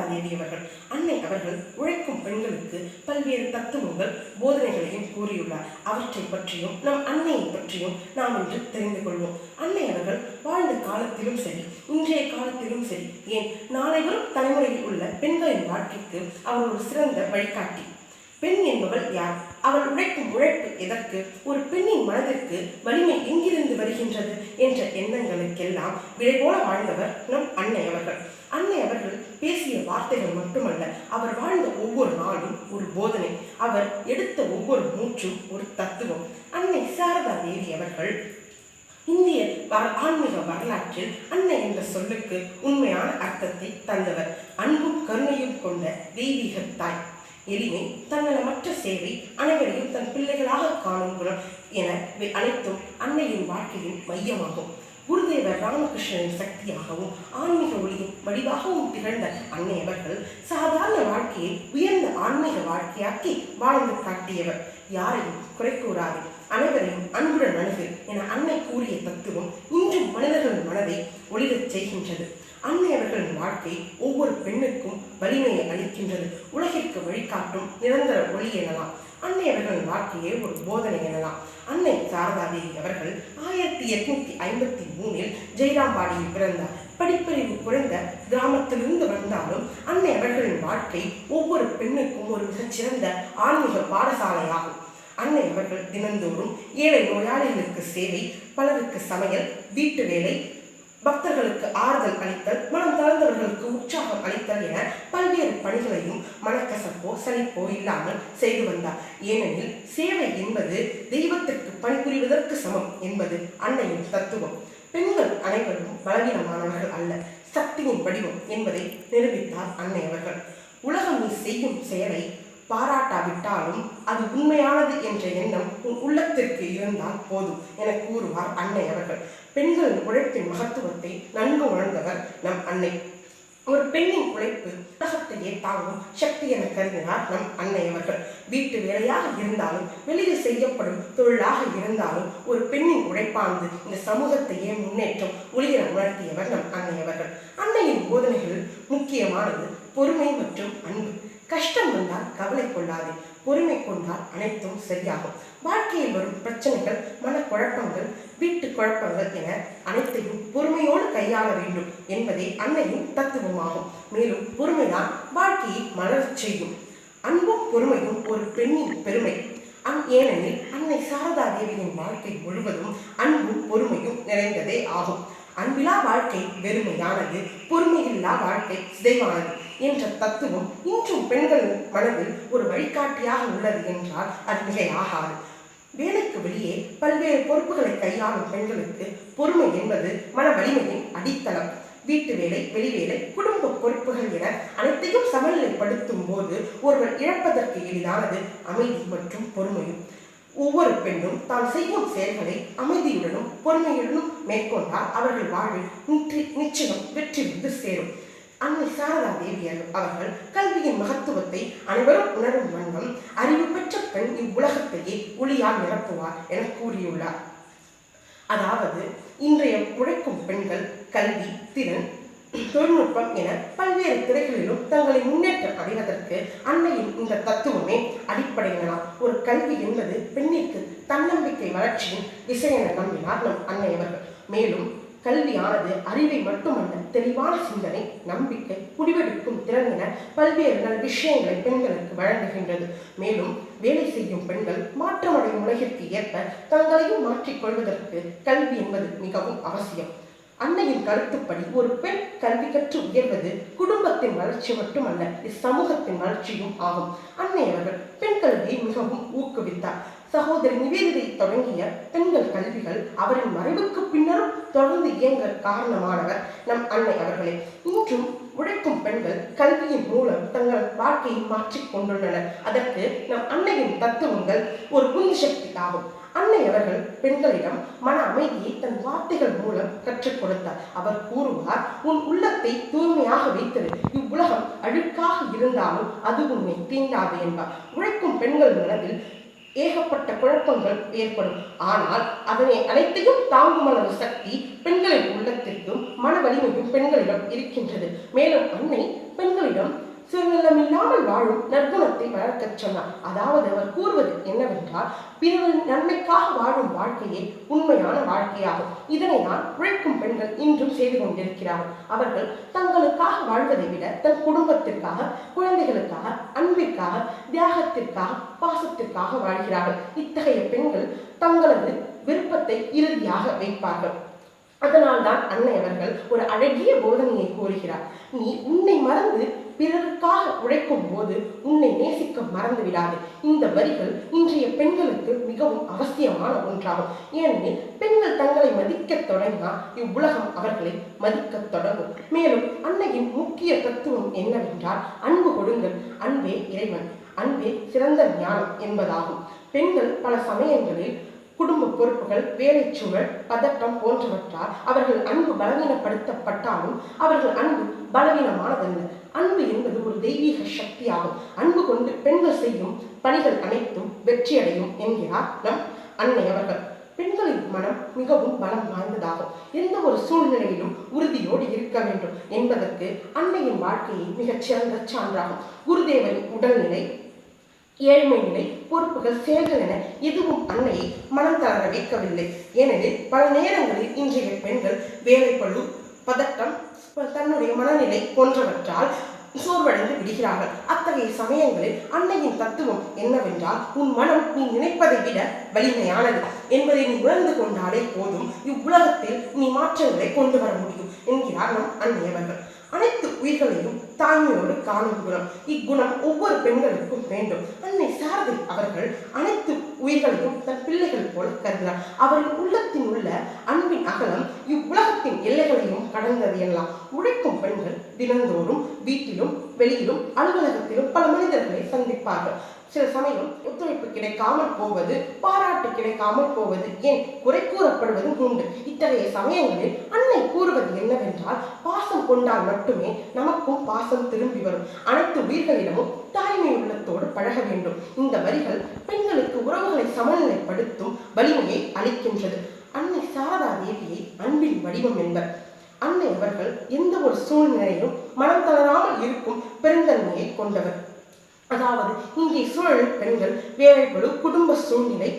அன்னை தேவி அவர்கள் அன்னை அவர்கள் உழைக்கும் பெண்களுக்கு பல்வேறு தத்துவங்கள் போதனைகளையும் கூறியுள்ளார். அவற்றை பற்றியும் நம் அன்னையை பற்றியும் நாம் இன்று தெரிந்து கொள்வோம். அன்னை அவர்கள் வாழ்ந்த காலத்திலும் சரி இன்றைய காலத்திலும் சரி ஏன் நாளை வரும் தலைமுறையில் உள்ள பெண்களின் வாழ்க்கைக்கு அவர் ஒரு சிறந்த வழிகாட்டி. பெண் என்பவள் யார்? அவள் உழைக்கும் உழைப்பு எதற்கு? ஒரு பெண்ணின் மனதிற்கு வலிமை எங்கிருந்து வருகின்றது? என்ற எண்ணங்களுக்கெல்லாம் விடை போல வாழ்ந்தவர் நம் அன்னை அவர்கள். அன்னை அவர்கள் பேசிய வார்த்தைகள் மட்டுமல்ல அவர் வாழ்ந்த ஒவ்வொரு நாளும் ஒரு போதனை. அவர் எடுத்த ஒவ்வொரு மூச்சும் ஒரு தத்துவம். அன்னை சாரதா தேவி அவர்கள் இந்திய வர ஆன்மீக வரலாற்றில் அன்னை என்ற சொல்லுக்கு உண்மையான அர்த்தத்தை தந்தவர். அன்பும் கருணையும் கொண்ட தெய்வீக தாய். எளிமை தன்னலமற்ற சேவை அனைவரையும் தன் பிள்ளைகளாக காணும் குணம் என அனைத்தும் அன்னையின் வாழ்க்கையின் மையமாகும். குருதேவர் ராமகிருஷ்ணனின் சக்தியாகவும் ஆன்மீக ஒளியின் வடிவாகவும் திகழ்ந்த அன்னை அவர்கள் சாதாரண வாழ்க்கையை உயர்ந்த ஆன்மீக வாழ்க்கையாக்கி வாழ்ந்து காட்டியவர். யாரையும் குறை கூறாது அனைவரையும் அன்புடன் அணுகு என அன்னை கூறிய தத்துவம் இன்றும் மனிதர்களின் மனதை ஒளிரச் செய்கின்றது. அன்னை அவர்களின் வாழ்க்கை ஒவ்வொரு பெண்ணுக்கும் வலிமையை அளிக்கின்றது. உலகிற்கு வழிகாட்டும் நிரந்தர ஒளி எனலாம். அன்னையவர்களின் வாழ்க்கையே ஒரு போதனை எனலாம். அன்னை சாரதாதேவி அவர்கள் ஆயிரத்தி எட்நூத்தி ஐம்பத்தி மூணில் ஜெயராம்பாடியில் பிறந்தார். படிப்பறிவு குறைந்த கிராமத்திலிருந்து வந்தாலும் அன்னை அவர்களின் வாழ்க்கை ஒவ்வொரு பெண்ணுக்கும் ஒரு மிகச்சிறந்த ஆன்மீக பாடசாலையாகும். அன்னை அவர்கள் தினந்தோறும் ஏழை நோயாளிகளுக்கு சேவை பலருக்கு சமையல் வீட்டு வேலை பக்தர்களுக்கு ஆறுதல் அளித்தல் மனம் தளர்ந்தவர்களுக்கு உற்சாகம் அளித்தல் என பல பல்வேறு பணிகளையும் மனக்கசப்போ சலிப்போ இல்லாமல் செய்து வந்தார். ஏனெனில் சேவை என்பது தெய்வத்திற்கு பணிபுரிவதற்கு சமம் என்பது அன்னையின் தத்துவம். பெண்கள் அனைவரும் பலவீனமானவர்கள் அல்ல சக்தியின் வடிவம் என்பதை நிரூபித்தார் அன்னை அவர்கள். உலகம் நீ செய்யும் செயலை பாராட்டாவிட்டாலும் அது உண்மையானது என்ற எண்ணம் உன் உள்ளத்திற்கு இருந்தால் போதும் என கூறுவார் அன்னை அவர்கள். பெண்களின் உழைப்பின் மகத்துவத்தை நன்கு உணர்ந்தவர் நம் அன்னை. ஒரு பெண்ணின் உழைப்பு உலகத்தையே தாங்கும் சக்தி என கருதினார் நம் அன்னை அவர்கள். வீட்டு வேலையாக இருந்தாலும் வெளியில் செய்யப்படும் தொழிலாக இருந்தாலும் ஒரு பெண்ணின் உழைப்பானது இந்த சமூகத்தையே முன்னேற்றம் ஒளியர உணர்த்தியவர் நம் அன்னை அவர்கள். அன்னையின் போதனைகளில் முக்கியமானது பொறுமை மற்றும் அன்பு. கஷ்டம் வந்தால் கவலை கொள்ளாதே பொறுமை கொண்டால் அனைத்தும் சரியாகும். வாழ்க்கையில் வரும் பிரச்சனைகள் மனக்குழப்பங்கள் வீட்டு குழப்பங்கள் என அனைத்தையும் பொறுமையோடு கையாள வேண்டும் என்பதே அன்னையின் தத்துவமாகும். மேலும் பொறுமைதான் வாழ்க்கையை மலரச் செய்யும். அன்பும் பொறுமையும் ஒரு பெண்ணின் பெருமை. அந் ஏனெனில் அன்னை சாரதா தேவியின் வாழ்க்கை முழுவதும் அன்பும் பொறுமையும் நிறைந்ததே ஆகும். அன்பிலா வாழ்க்கை வெறுமையானது பொறுமையில்லா வாழ்க்கை சிதைவானது என்ற தத்துவம் இன்றும் பெண்கள் மனதில் ஒரு வழிகாட்டியாக உள்ளது என்றால் அது மிகையாகாது வேலைக்கு வெளியே பல்வேறு பொறுப்புகளை கையாளும் பெண்களுக்கு பொறுமை என்பது மன வலிமையின் அடித்தளம். வீட்டு வேலை வெளிவேலை குடும்ப பொறுப்புகள் என அனைத்தையும் சமநிலைப்படுத்தும் போது ஒருவர் இழப்பதற்கு எளிதானது அமைதி மற்றும் பொறுமையும். ஒவ்வொரு பெண்ணும் தான் செய்யும் செயல்களை அமைதியுடனும் பொறுமையுடனும் மேற்கொண்டால் அவர்கள் வாழ்வில் நிற்றி நிச்சயம் வெற்றி வந்து சேரும். அன்னை சாரதா தேவியர் அவர்கள் கல்வியின் மகத்துவத்தை அனைவரும் உணரும் வண்ணம் அறிவு பெற்ற பெண் இவ்வுலகத்தையே ஒளியால் நிரப்புவார் என கூறியுள்ளார். அதாவது இன்றைய உழைக்கும் பெண்கள் கல்வி திறன் தொழில்நுட்பம் என பல்வேறு துறைகளிலும் தங்களை முன்னேற்றம் அடைவதற்கு அன்னையின் இந்த தத்துவமே அடிப்படையினால் ஒரு கல்வி என்பது பெண்ணிற்கு தன்னம்பிக்கை வளர்ச்சியின் விசை என நம்பினார் நம் அன்னை அவர்கள். மேலும் கல்வியானது அறிவை மட்டுமல்ல தெளிவான சிந்தனை நம்பிக்கை முடிவெடுக்கும் திறன் என பல்வேறு நல் விஷயங்களை பெண்களுக்கு வழங்குகின்றது. மேலும் வேலை செய்யும் பெண்கள் மாற்றமடையும் உலகிற்கு ஏற்ப தங்களையும் மாற்றிக்கொள்வதற்கு கல்வி என்பது மிகவும் அவசியம். அன்னையின் கருத்துப்படி ஒரு பெண் கல்வி கற்று உயர்வது குடும்பத்தின் வளர்ச்சி மட்டுமல்ல இச்சமூகத்தின் வளர்ச்சியும் ஆகும். அன்னை அவர்கள் பெண் கல்வியை மிகவும் ஊக்குவித்தார். சகோதரி நிவேதியை தொடங்கிய பெண்கள் கல்விகள் அவரின் மறைவுக்கு பின்னரும் தொடர்ந்து இயங்க காரணமானவர் நம் அன்னை அவர்களே. இன்றும் உழைக்கும் பெண்கள் கல்வியின் மூலம் தங்கள் வாழ்க்கையை மாற்றிக் கொண்டுள்ளனர். அதற்கு நம் அன்னையின் தத்துவங்கள் ஒரு உந்து சக்தி ஆகும் அன்னை அவர்கள் பெண்களிடம் மன அமைதியை தன் வார்த்தைகள் மூலம் கற்றுக் கொடுத்தார். அவர் கூறுவார் உன் உள்ளத்தை தூய்மையாக வைத்திரு. இவ்வுலகம் அழுக்காக இருந்தாலும் அது உன்னை தீண்டாது என்பார். உழைக்கும் பெண்கள் மனதில் ஏகப்பட்ட குழப்பங்கள் ஏற்படும். ஆனால் அதனை அனைத்தையும் தாங்கும் அளவு சக்தி பெண்களின் உள்ளத்திற்கும் மன வலிமையும் பெண்களிடம் இருக்கின்றது. மேலும் அன்னை பெண்களிடம் சுயநலமில்லாமல் வாழும் நற்குணத்தை வளர்க்கச் சொன்னார். அதாவது அவர் கூறுவது என்னவென்றால் பிறரின் நன்மைக்காக வாழும் வாழ்க்கையே உண்மையான வாழ்க்கையாகும். இதனை தான் உழைக்கும் பெண்கள் இன்றும் செய்து கொண்டிருக்கிறார்கள். அவர்கள் தங்களுக்காக வாழ்வதை விட தன் குடும்பத்திற்காக குழந்தைகளுக்காக அன்பிற்காக தியாகத்திற்காக பாசத்திற்காக வாழ்கிறார்கள். இத்தகைய பெண்கள் தங்களது விருப்பத்தை இறுதியாக வைப்பார்கள். அதனால்தான் அன்னை அவர்கள் ஒரு அழகிய போதனையை கூறுகிறார். நீ உன்னை மறந்து பிறருக்காக உழைக்கும் போது உன்னை நேசிக்க மறந்து விடாது. இந்த வரிகள் இன்றைய பெண்களுக்கு மிகவும் அவசியமான ஒன்றாகும். ஏனெனில் பெண்கள் தங்களை மதிக்கத் தொடங்கினால் இவ்வுலகம் அவர்களை மதிக்க தொடங்கும். மேலும் அன்னையின் முக்கிய தத்துவம் என்னவென்றால் அன்பு கொடுங்கள் அன்பே இறைவன் அன்பே சிறந்த ஞானம் என்பதாகும். பெண்கள் பல சமயங்களில் குடும்ப பொறுப்புகள் வேலைச்சூழல் பதட்டம் போன்றவற்றால் அவர்கள் அன்பு பலவீனப்படுத்தப்பட்டாலும் அவர்கள் அன்பு பலவீனமானதல்ல. அன்பு என்பது ஒரு தெய்வீக சக்தியாகும். அன்பு கொண்டு பெண்கள் செய்யும் பணிகள் அனைத்தும் வெற்றியடையும் என்கிறார் நம் அன்னை அவர்கள். பெண்களின் மனம் மிகவும் பலம் வாய்ந்ததாகும். எந்த ஒரு சூழ்நிலையிலும் உறுதியோடு இருக்க வேண்டும் என்பதற்கு அன்னையின் வாழ்க்கையை மிகச் சிறந்த சான்றாகும். குருதேவரின் உடல்நிலை ஏழ்மை நிலை பொறுப்புகள் செயல்கள் என எதுவும் அன்னையை மனம் தளர வைக்கவில்லை. ஏனெனில் பல நேரங்களில் இன்றைய பெண்கள் வேலைப்பழு பதட்டம் தன்னுடைய மனநிலை போன்றவற்றால் சோர்வடைந்து விடுகிறார்கள். அத்தகைய சமயங்களில் அன்னையின் தத்துவம் என்னவென்றால் உன் மனம் நீ நினைப்பதை விட வலிமையானது என்பதை நீ உணர்ந்து கொண்டாலே போதும் இவ்வுலகத்தில் நீ மாற்றங்களை கொண்டு வர முடியும் என்கிறார் நம் அன்னையவர்கள். அனைத்து உயிர்களையும் தாய்மையோடு காணும் குணம். இக்குணம் ஒவ்வொரு பெண்களுக்கும் வேண்டும். அன்னை சாரதி அவர்கள் அனைத்து உயிர்களையும் தன் பிள்ளைகள் போல கருதினார். அவரின் உள்ளத்தின் உள்ள அன்பின் அகலம் இவ்வுலகத்தின் எல்லைகளையும் கடந்தது எல்லாம் உழைக்கும் பெண்கள் தினந்தோறும் வீட்டிலும் வெளியிலும் அலுவலகத்திலும் பல மனிதர்களை சந்திப்பார்கள். சில சமயம் ஒத்துழைப்பு கிடைக்காமல் போவது பாராட்டு கிடைக்காமல் போவது ஏன் குறை கூறப்படுவதும் உண்டு. இத்தகைய சமயங்களில் அன்னை கூறுவது என்னவென்றால் பாசம் கொண்டால் மட்டுமே நமக்கும் பாசம் திரும்பி வரும். அனைத்து உயிர்களிடமும் தாய்மை உள்ளத்தோடு பழக வேண்டும். இந்த வரிகள் பெண்களுக்கு உறவுகளை சமநிலைப்படுத்தும் வலிமையை அளிக்கின்றது. அன்னை சாரதா தேவியை அன்பின் வடிவம் என்பர். அன்னை அவர்கள் எந்த ஒரு சூழ்நிலையிலும் மனம் தளராமல் இருக்கும் பெருந்தன்மையை கொண்டவர். அதாவது இங்கே சூழல் பெண்கள் வேலைப்பழு குடும்ப சூழ்நிலை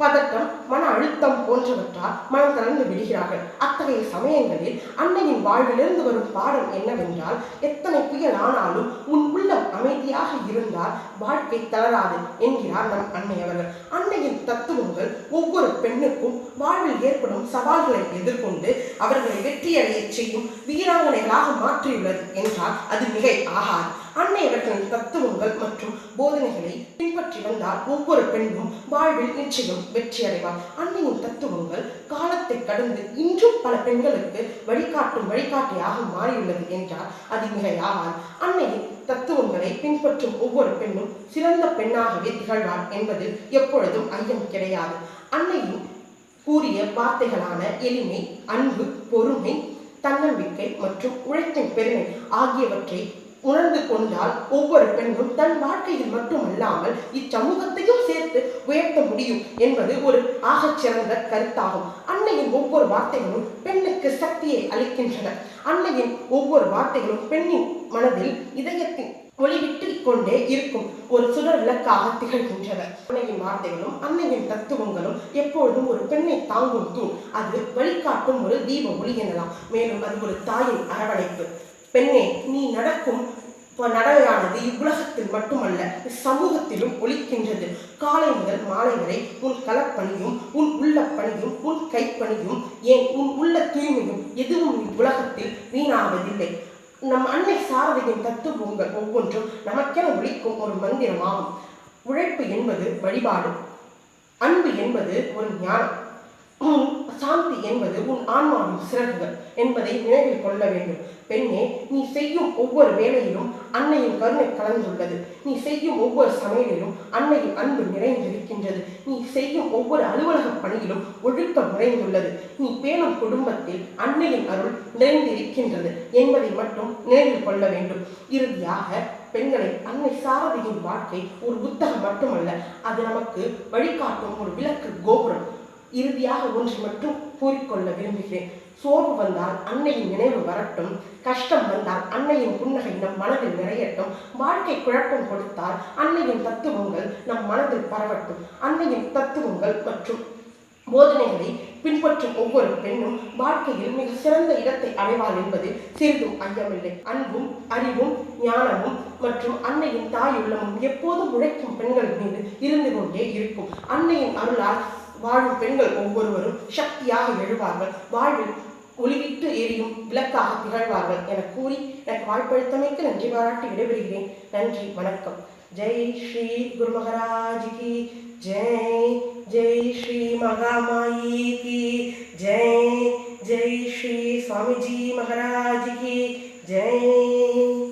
பதட்டம் மன அழுத்தம் போன்றவற்றால் மனம் தளர்ந்து விடுகிறார்கள். அத்தகைய சமயங்களில் அன்னையின் வாழ்விலிருந்து வரும் பாடம் என்னவென்றால் எத்தனை புயல் ஆனாலும் உன் உள்ளம் அமைதியாக இருந்தால் வாழ்க்கை தளராது என்கிறார் நம் அன்னை அவர்கள். அன்னையின் தத்துவங்கள் ஒவ்வொரு பெண்ணுக்கும் வாழ்வில் ஏற்படும் சவால்களை எதிர்கொண்டு அவர்களை வெற்றியடைய செய்யும் வீராங்கனைகளாக மாற்றியுள்ளது என்றால் அது மிகை ஆகாது. அன்னை அவர்களின் தத்துவங்கள் மற்றும் போதனைகளை பின்பற்றி வந்தால் ஒவ்வொரு பெண்ணும் வாழ்வில் நிச்சயம் வெற்றி அடைவார் அன்னையின் தத்துவங்கள் காலத்தை கடந்து இன்றும் பல பெண்களுக்கு வழிகாட்டும் வழிகாட்டியாக மாறியுள்ளது என்றால் அது மிகையாகாது. அன்னையின் தத்துவங்களை பின்பற்றும் ஒவ்வொரு பெண்ணும் சிறந்த பெண்ணாகவே திகழ்வார் என்பதில் எப்பொழுதும் ஐயம் கிடையாது. அன்னையின் கூறிய வார்த்தைகளான எளிமை அன்பு பொறுமை தன்னம்பிக்கை மற்றும் உழைப்பின் பெருமை ஆகியவற்றை உணர்ந்து கொண்டால் ஒவ்வொரு பெண்ணும் தன் வாழ்க்கையில் மட்டுமல்லாமல் இச்சமூகத்தையும் சேர்த்து உயர்த்த முடியும் என்பது ஒரு ஆகச் சிறந்த கருத்தாகும். அன்னையின் ஒவ்வொரு வார்த்தைகளும் பெண்ணுக்கு சக்தியை அளிக்கின்றன. அன்னையின் ஒவ்வொரு வார்த்தைகளும் பெண்ணின் மனதில் இதயத்தின் ஒளிவிட்டு கொண்டே இருக்கும் ஒரு சுடர் விளக்காக திகழ்கின்றன. அன்னையின் வார்த்தைகளும் அன்னையின் தத்துவங்களும் எப்பொழுதும் ஒரு பெண்ணை தாங்கும் தூண். அது வழிகாட்டும் ஒரு தீப ஒளி எனலாம். மேலும் அது ஒரு தாயின் அரவணைப்பு. பெண்ணே நீ நடக்கும் இப்ப நடையானது இவ்வுலகத்தில் மட்டுமல்ல சமூகத்திலும் ஒழிக்கின்றது காலை முதல் மாலை வரை உன் களப்பணியும் உன் உள்ள பணியும் உன் கைப்பணியும் ஏன் உன் உள்ள தூய்மையும் எதுவும் இவ்வுலகத்தில் வீணாவதில்லை. நம் அன்னை சாரதியின் தத்துவங்கள் ஒவ்வொன்றும் நமக்கென ஒழிக்கும் ஒரு மந்திரமாகும். உழைப்பு என்பது வழிபாடு அன்பு என்பது ஒரு ஞானம். உன் சாந்தி என்பது உன் ஆன்மாவின் சிறகுகள் என்பதை நினைவில் கொள்ள வேண்டும். பெண்ணே நீ செய்யும் ஒவ்வொரு வேலையிலும் அன்னையின் கருணை கலந்துள்ளது. நீ செய்யும் ஒவ்வொரு சமையலிலும் அன்னையின் அன்பு நிறைந்திருக்கின்றது. நீ செய்யும் ஒவ்வொரு அலுவலக பணியிலும் ஒழுக்கம் நிறைந்துள்ளது. நீ பேணும் குடும்பத்தில் அன்னையின் அருள் நிறைந்திருக்கின்றது என்பதை மட்டும் நினைவில் கொள்ள வேண்டும். இறுதியாக பெண்களை அன்னை சாரதியின் வாழ்க்கை ஒரு புத்தகம் மட்டுமல்ல. அது நமக்கு வழிகாட்டும் ஒரு விளக்கு கோபுரம். இறுதியாக ஒன்று மட்டும் கூறிக்கொள்ள விரும்புகிறேன். சோர்வு வந்தால் அன்னையின் நினைவு வரட்டும் கஷ்டம் வந்தால் அன்னையின் புன்னகை நம் மனதில் நிறையட்டும். வாழ்க்கை குழப்பம் கொடுத்தால் அன்னையின் தத்துவங்கள் நம் மனதில் பரவட்டும். அன்னையின் தத்துவங்கள் மற்றும் போதனைகளை பின்பற்றும் ஒவ்வொரு பெண்ணும் வாழ்க்கையில் மிக சிறந்த இடத்தை அடைவாள் என்பது சிறிதும் ஐயமில்லை. அன்பும் அறிவும் ஞானமும் மற்றும் அன்னையின் தாயுள்ளமும் எப்போதும் உழைக்கும் பெண்கள் மீது இருந்து கொண்டே இருக்கும். அன்னையின் அருளால் வாழும் பெண்கள் ஒவ்வொருவரும் சக்தியாக எழுவார்கள். வாழ்வில் ஒளிவிட்டு எரியும் விளக்காக திகழ்வார்கள் என கூறி எனக்கு வாய்ப்பளித்தமைக்கு நன்றி பாராட்டி விடைபெறுகிறேன். நன்றி வணக்கம். ஜெய் ஸ்ரீ குரு மகாராஜ் கி. ஜெய் ஜெய் ஸ்ரீ மகாமாயி கி. ஜெய் ஜெய் ஸ்ரீ சுவாமிஜி மகாராஜ் கி. ஜெய்.